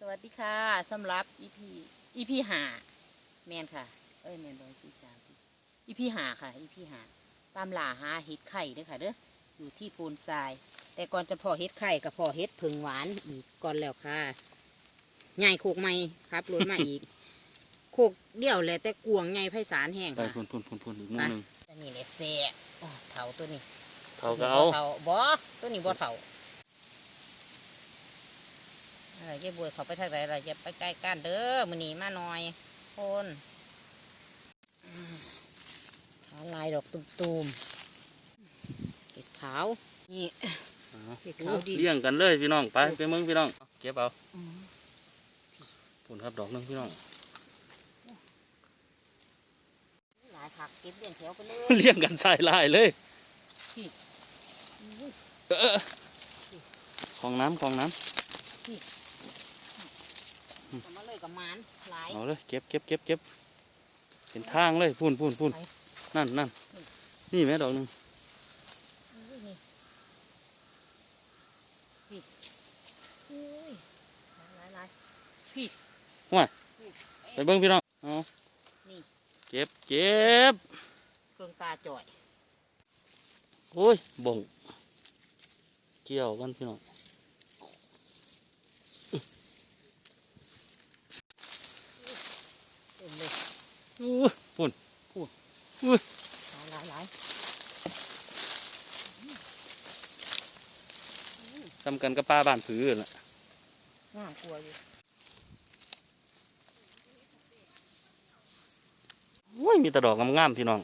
สวัสดีค่ะสำหรับ EP EP หาแมนค่ะ เอ้ยแมนบอย EP สาม EP หาค่ะ EP หาตามหล่าหาเห็ดไข่เด้อค่ะเด้ออยู่ที่โพูนทราย แต่ก่อนจะพอเห็ดไข่กับพอเห็ดผึ่งหวานอีกก่อนแล้วค่ะใหญ่โคกไม่ครับรถมาอีก โคกเดี่ยวแหละแต่กวงใหญ่ไพศาลแห้งไปค่ะ พุ่นพุ่นพุ่นพุ่นอีกมุมหนึ่ง อันนี้เลยเสียโอ้เถาตัวนี้เท่าก็เอา บ่เถาบ่ตัวนี้บ่เถา อะไรเจ๊บวยเขาไปทางไหนอะไรจะไปใกล้กันเด้อมือนีมาหน่อยคนอืมขาลายดอกตุ่มๆเห็ดขาวนี่เอาเห็ดขาวดีเลี้ยงกันเลยพี่น้องไปไปเมืองพี่น้องเก็บเอาพุ่นครับดอกหนึงพี่น้องหลายผักเก็บเรียงแถวไปเลยเลี้ยงกันใส่ลายเลยเออของน้ำของน้ เอามาเลยกับหมานหลายำเอาเลยเก็บเก็บเก็บเก็บเป็นทางเลยพุ่นพุ่นพุ่นไหนนั่นนั่นนี่แม่ดอกหนึงอุ้ยนี่พี่อุ้ยหลายหลายพี่ไปเบิ้งพี่น้องเอานี่เก็บเก็บเครื่องตาจ่อยโอ้ยบ่งเกี่ยวกันพี่น้อง เต็มเลย อู้พุ่นหลายหลายหลายทำกันกับป้าบ้านผือน่ะน่ากลัวอยู่โอ้ยมีแต่ดอกงามๆพี่น้อง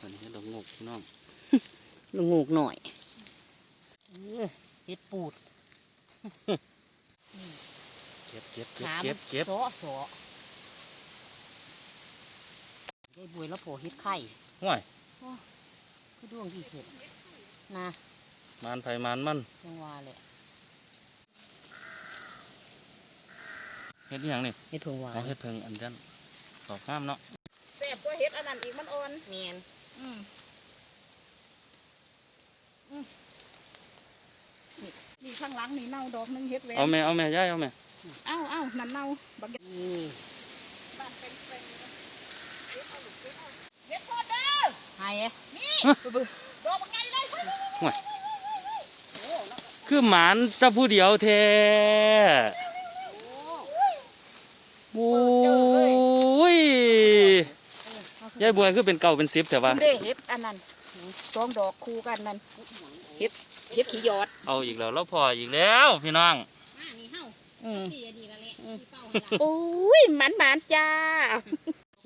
อันนี้ดอกงกพี่น้องลูกงูกหน่อยเออเห็ดปูดเก็บเก็บเก็บขาเก็บเก็บสอสอได้บวยแล้วโผล่เห็ดไข่ห่วยคือดวงดีเห็ดนะมานไผ่มานมันจังหวะเลยเฮ็ดอหยังนี่เห็ดผงหวาเอานเฮ็ดเพิ่งอันเดนดอกงามเนาะแซ่บกว่าเห็ดอันนั้นอีกมันอ่อนเมียนอืมอืม นี่นี่ข้างหลังนี่เน่าดอกหนึงเห็ดแหวนเอาแม่เอาแม่ย้ายเอาแม่เอ้าเอ้านั่นเน่าบักเก็ตนี่บ้านเป็นเป็นเห็ดเอาลูกเห็ดเอาเห็ดพอเด้อไห้เอ๊ะนี่ดอกบักไงเลยห่วยโอ้แล้วก็คือหมานเจ้าผู้เดียวแท้โอ้โอ้ยยายบัวคือเป็นเก่าเป็นสิบแต่ว่าคุณเด้เห็ดอันนั้นสองดอกคู่กันนั่นเห็ด เห็ดขี้ยอดเอาอีกแล้วเราพออีกแล้ว พี่น้องอ่านี่เฮ้าอืมที่อันนี้ละแหละอืมที่เป้าหั่นล่ะโอ้ยหมันหมันจ้า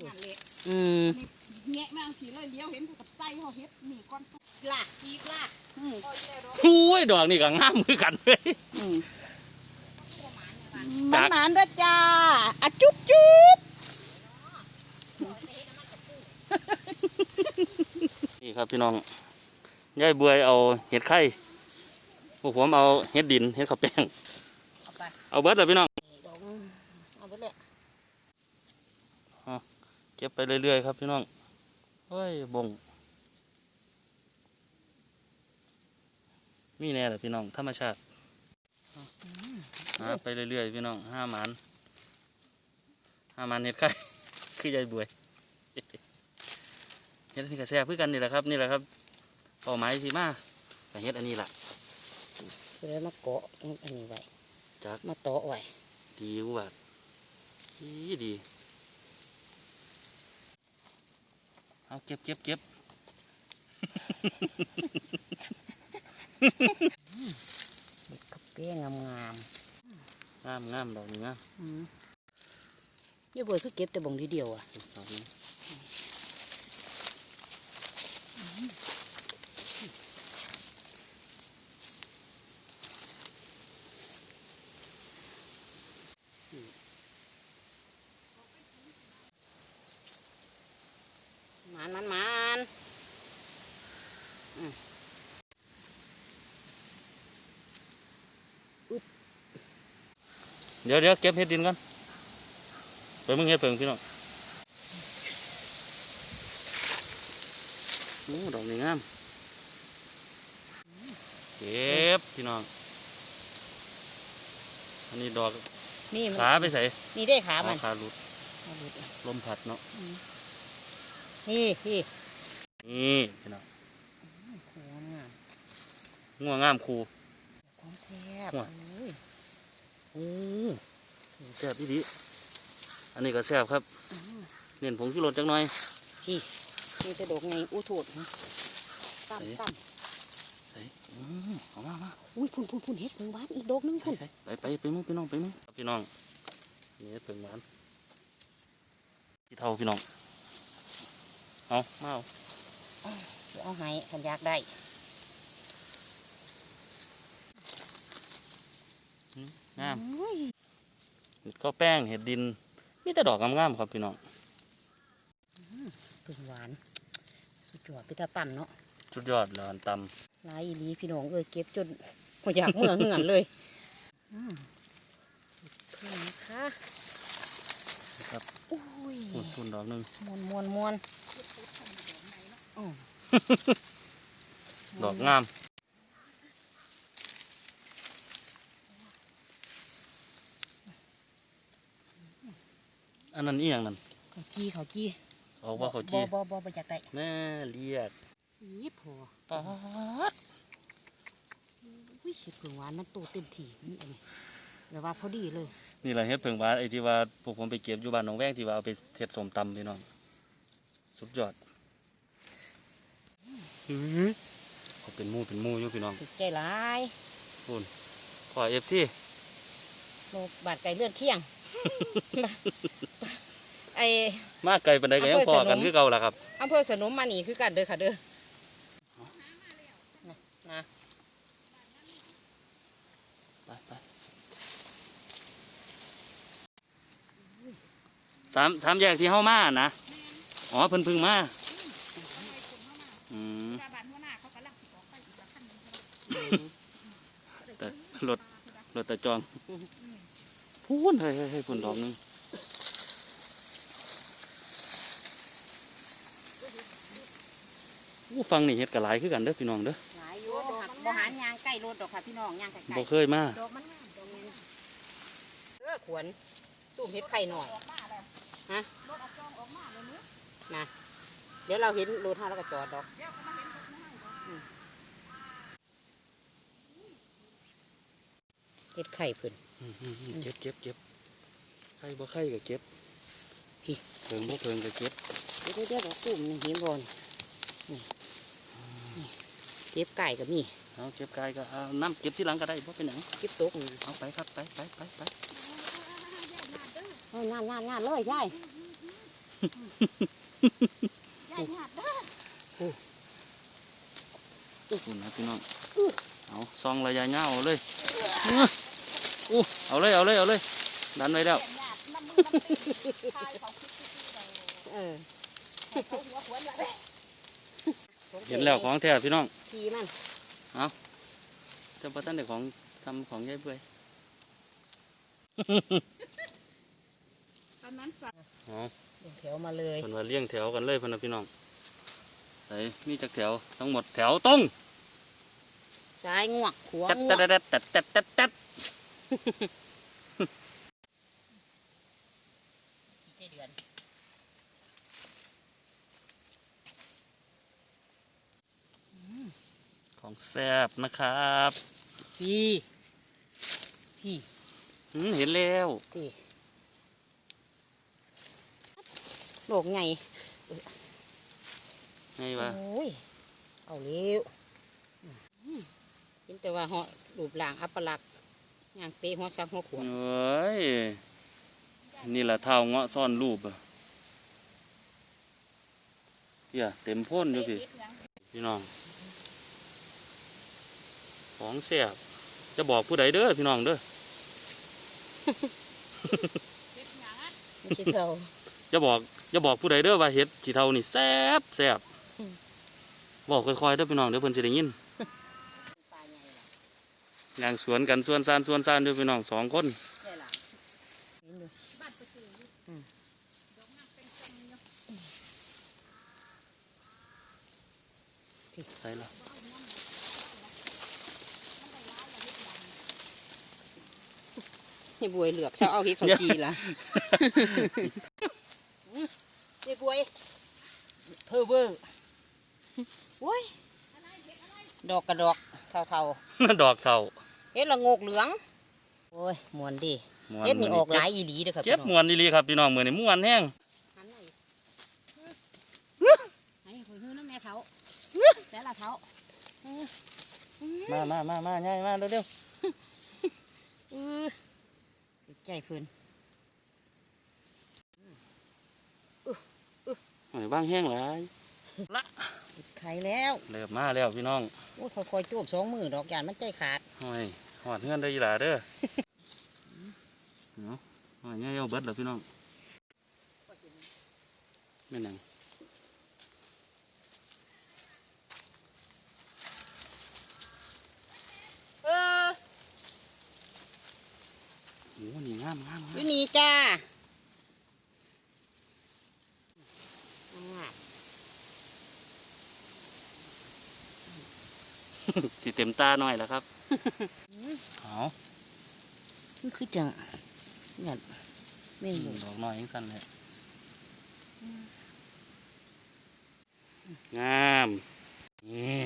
นั่นแหละอืมแงะมาเอาขี้เลยเลี้ยวเห็นกับไส้เขาเห็ดนี่ก้อนลากอีกลากอืมพอจะได้รถโอ้ยดอกนี่ก็งามมือกันเลย อืมตัวหมานเนี่ยว่ะหมันหมันเด้อจ้าอะจุ๊บจุ๊บนี่ครับพี่น้องยายบัวเอาเห็ดไข่ พวกผมเอาเห็ดดินเห็ดข้าวแป้ง เอาไปเอาเบิดเลยพี่น้องนี่ดอกเอาไปเลยเก็บไปเรื่อยๆครับพี่น้อง เฮ้ยบง มีแน่แหละพี่น้องธรรมชาติหาไปเรื่อยๆพี่น้องห้าหมันห้าหมันเห็ดไข่ คือยายบัวเฮ็ดอันนี้ก็แซ่บคือกันนี่แหละครับ นี่แหละครับเป้าหมายที่มาก็เฮ็ดอันนี้ล่ะ คือได้มาเกาะอันนี้ไว้จักมาโตะไว้ดีกว่าดีดีเอาเก็บเก็บเก็บเห็ดกระเปี้ยงงามงามงามดอกนี้งามๆอืมยี่บัวคือเก็บแต่บ่งทีเดียวอะดอกนี้ หมานหมานหมานเดี๋ยวเดี๋ยวเก็บเฮ็ดดินก่อนไปมึงเฮ็ดเพิ่งพี่น้องโอ้ดอกนี่งามเก็บพี่น้อง อันนี้ดอกนี่มันขาไปใส่นี่ได้ขามันขาหลุดเอาดูดิลมพัดเนาะ นี่พี่นี่พี่น้องโอ้งามง่วงงามครูของแซ่บว่ะโอ้ยโอ้แซ่บอีดีอันนี้ก็แซ่บครับอื้อเน้นผงชูรสจังหน่อยพี่นี่จะดอกไงอู้โถดนะตั้มไหนตั้มใส่อืมเอามามาอุ้ยพุ่นพุ่นพุ่นเฮ็ดเพิ่งบ้านอีกดอกหนึงใส่พุ่นใส่ไปไปไปมึงพี่น้องไปมึงครับพี่น้องนี่เพิ่งหวานกี่เท่าพี่น้อง เอามาเอาสิเอาให้คันอยากได้งามอุ้ยเห็ดข้าวแป้งเห็ดดินมีแต่ดอกงามๆครับพี่น้องเพิ่งหวาน สุดยอดไปตาต่ำเนาะสุดยอดแล้วอันตหลายอีหลีพี่น้องเอ้ยเก็บจนบ่อยากเมื่อเหือนเลยอืมเพิ่งนะคะำนะครับอุ้ยปุ่นปุ่นดอกหนึ่งมวนมวนมวนอ๋อ ดอกงามอันนั้นเอียงนั่นเขาจี้เขาจี้ออกว่าเขาบ่จีบ่บ่บ่อยากได้แม่เรียกอีพอป๊าดอุ้ยเห็ดเผือกหวานมันโตเต็มที่นี่อันนี้เดี๋ยวว่าพอดีเลยนี่แหละเฮ็ดเพิงหวานไอ้ที่ว่าพวกผมไปเก็บอยู่บ้านหนองแวงที่ว่าเอาไปเฮ็ดสมตำพี่น้องสุดยอดอื้อ เขาเป็นหมูเป็นหมูอยู่พี่น้องถูกใจหลายพูนขอเอฟซีโลบาดไก่เลือดเคียง ไอมาไกลปานใดก็ยังอำเภพออสนมกันคือเก่าล่ะครับอำเภอสนมมานี่คือกันเด้อค่ะเด้อนะนะไปไปสามสามแยกที่เฮามานะ อ๋อเพิ่นเพึ่งมาอืมแต่รถ รถแต่จองพูนเฮ้ยเฮ้ยเฮ้ยพุ่นดอกหนึงอู้ฟังนี่เฮ็ดกะหลายคือกันเด้อพี่น้องเด้อหลายอยู่หักบ่หารยางใกล้รถดอกค่ะพี่น้องยางไกลบ่เคยมาๆดอกมันงามดอกนี้เออขวนตุ้มเฮ็ดไข่หน่อยฮะนะเดี๋ยวเราเห็นรถห้าแล้วก็จอดดอกอืม เฮ็ดไข่เพิ่นอืมอืมอืมเก็บเก็บเก็บใครบ่ใครก็เก็บพี่เพิงบ่เพิงก็เก็บเดี๋ยวเดี๋ยวดอกตุ่มนี่เห็นบ่นี่นี่นี่เก็บไก่ก็มีเอาเก็บกายก็เอาน้ำเก็บที่หลังก็ได้บ่เป็นหยังเก็บตกนี่เอาไปครับไปไปไปไปเอ้ยงานงานงานเลยยายคุณนะพี่น้อง เอาซองระยะยาวเอาเลยอู้เอาเลย เอาเลย เอาเลย ดันไว้แล้วเออเห็นแล้วของแท้พี่น้องทีมันจะประทันเด็กของทำของยายเบื่อยตอนนั้นสัตว์อ๋อเดี๋ยวแถวมาเลยเพิ่นว่าเลี้ยงแถวกันเลยเพิ่นนะพี่น้องใส่มีจักแถวทั้งหมดแถวตรง ซ้ายงวกขวาตัดงวตักดตัดตัดตัดตัดตัดกี่เดือนของแซ่บนะครับพี่พี่อืมเห็นแล้วพี่โลกไงไงวะโอ้ยเอาเร็วอืมเห็ นแต่ว่าเหาะรูปร่างอัปลักษณ์ย่างเตะหัวซักหัวขวเอ้ยนี่แหละเท้าเงาะซ่อนรูปอะเฮียเต็มพ่นอยู่พี่พี่น้อง ของแซ่บจะบอกผู้ใดเด้อพี่น้องเด้อไม่ใช่เท่าจะบอกจะบอกผู้ใดเด้อว่าเห็ดขี้เท่านี่แซ่บแซ่บอืมบอกค่อยๆเด้อพี่น้องเดี๋ยวเพิ่นสิได้ยินปลาใหญ่ล่ะ ย่างสวนกันสวนซานสวนซานเด้อพี่น้องสองคนใหญ่ล่ะเห็นดูอืมใส่ละนี่บวยเหลือกเช้าเอาเฮ็ดของจีละนี่บวยเพอเวอร์โอ้ยดอกกระดอกเท่าดอกเท่าๆ เฮ็ดละโงกเหลืองโอ้ยมวนดีม่วนเฮ็ดนี่มื้ออกหลายอีหลีเด้อครับเก็บพี่มน้องวนดีๆครับพี่น้องมือนี่ม่วนแห้งหันหน่อยไหนขอยฮื้อน้ำแม่เท้าแต่ละเท้ามามามามาง่ายมาเร็วเออใจเพิ่นๆหอยบ้างแห้งหลายละ ไข่แล้วเริ่มมาแล้วพี่น้องโอ้ยค่อยๆจูบสองมือดอกยานมันใจขาดหอยหอดเฮือนได้ยีหลาเด้อเอาหอยง่ายเอาเบิดแล้วพี่น้องแม่นหยังเออโอ้นี่งามงามองามยู่นี่จ้าอ่า สิเต็มตาหน่อยแล้วครับอืมเอามันคือจังเนี่ยไม่อยู่ดอกน้อยยังสั้นเลยงามนี่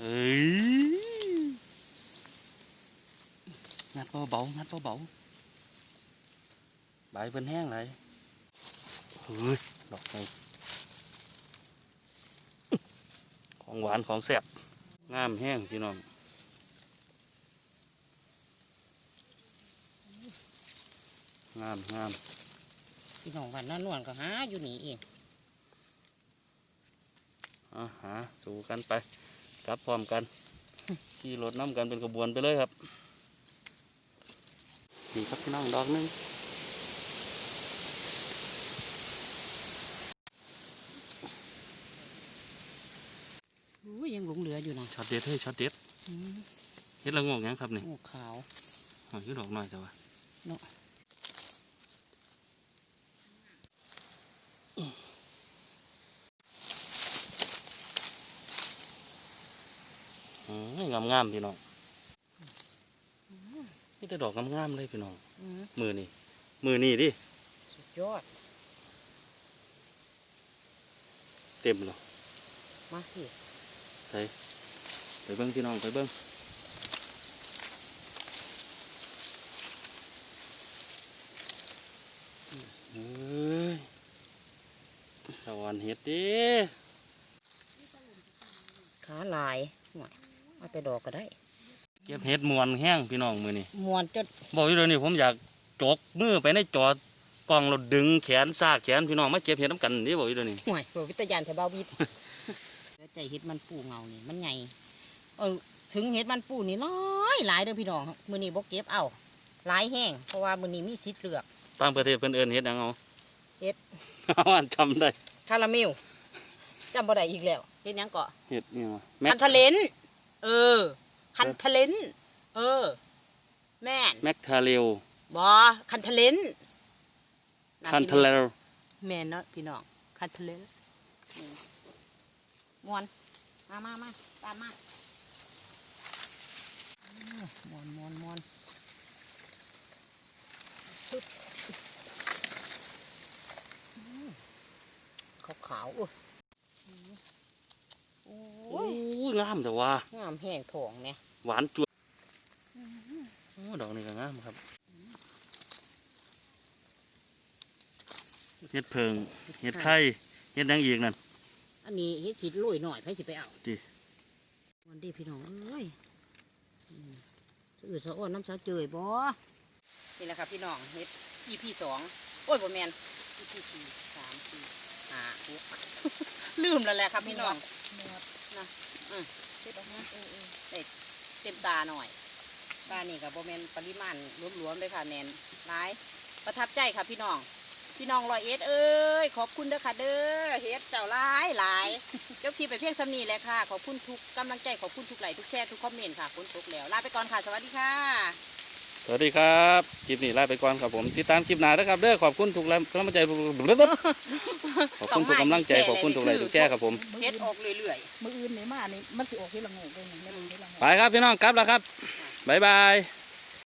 เอ้ยงัดเบาๆงัดเบาๆใบเพิ่นแห้งเลยเฮ้ยดอกไงของหวานของแซ่บ งามแห้งพี่น้องงามงามพี่น้องวันนั้นนวลก็หาอยู่นี่เองอาหาสู่กันไปกลับพร้อมกันขี่รถน้ำกันเป็นกระบวนไปเลยครับ นี่ครับพี่น้องดอกหนึง ยยังหลงเหลืออยู่นะช็อตเด็ดเฮ้ยช็อตเด็ดอืมเฮ็ดละโงกหยังครับนี่โอ้ขาวหอยคือดอกน้อยแต่ว่าเนาะอืมงามงามๆพี่น้องนี่แต่ดอกงามงามๆเลยพี่น้องอืมมือนี่มือนี่ดิสุดยอด เต็มแล้วมาพี่ ไปไปเบิ้งพี่น้องไปเบิ้งเอ้ยสวรรค์เฮ็ดดิขาลายหน่อยเอาแต่ดอกก็ได้ เก็บเห็ดมวนแห้งพี่น้องมือนี่มวนจนบอกอยู่เดี๋ยวนี้ผมอยากจกมือไปในจอกล่องเราดึงแขนซากแขนพี่น้องมาเก็บเห็ดน้ำกันนี่บอกอยู่เดี๋ยวนี้ห่วยเปิดวิทยานแถวบ้าวิทย์เดี๋ยว ใจเห็ดมันปูเงานี่มันใหญ่เออถึงเห็ดมันปูนี่น้อยหลายเด้อพี่น้องมือนี้บกเก็บเอาหลายแห้งเพราะว่ามือนี้มีสิทธิ์เลือกต่างประเทศเพิ่นเอิ้นเห็ดหยังเอาเฮ็ดเอาอันจำได้คาราเมลจำบ่ได้อีกแล้วเฮ็ดหยังเกาะเห็ดนี่วะแม็คักนทะเลนเออ คันทะเลนเออ แม่นแม็กทาเรลบอคันทะเลนคันทาเรลแม่นเนาะพี่น้องคันทะเลนอื มมวนมามามาตามมาอืมมวนมวนมวนปึ๊บอืมขาวขาวๆอุ้ยโอ้โอ้ยยงามแต่ว่า งามแห้งทองเนี่ย หวานจวดโอ้ดอกนี้ก็งามครับเห็ดเพิงเห็ดไข่เห็ดหยังอีกนั่น อันนี้เฮ็ดสิลุยหน่อยไผสิไปเอาดิ วันดีพี่น้องเอ้ยอืมสะอืดสะอ้วนน้ำสาวเจยบ่นี่แหละครับพี่น้องเฮ็ด EP สองโอ้ยบ่แมน EP สี่สามสี่ห้าหก ลืมแล้วแหละครับพี่น้องนะอืมเต็มตาหน่อยตานี่กับบ่แมนปริมาณรวมๆเลยค่ะแนนหลาย ประทับใจครับพี่น้อง พี่น้องรอยเอ็ดเอ้ยขอบคุณเด้อค่ะเด้อเฮ็ดเจ้าหลายหลายเจ้าพี่ไปเพียงสำนีแหละค่ะ ขอบคุณทุกกำลังใจขอบคุณทุกไลค์ทุกแชร์ทุกคอมเมนต์ค่ะคุณทุกแล้วลาไปก่อนค่ะสวัสดีค่ะ สวัสดีครับคลิปนี้ลาไปก่อนครับผมติดตามคลิปหน้านะครับเด้อขอบคุณทุกแรงกำลังใจขอบคุณทุกกำลังใจขอบคุณทุกไลค์ทุกแชร์ครับผมเฮ็ดออกเรื่อยๆมืออื่นนี่มานี่มันสิออกที่ละโงกเลยนี่แล้วยนี่ละโงกไปครับพี่น้องกลับแล้วครับบ๊ายบาย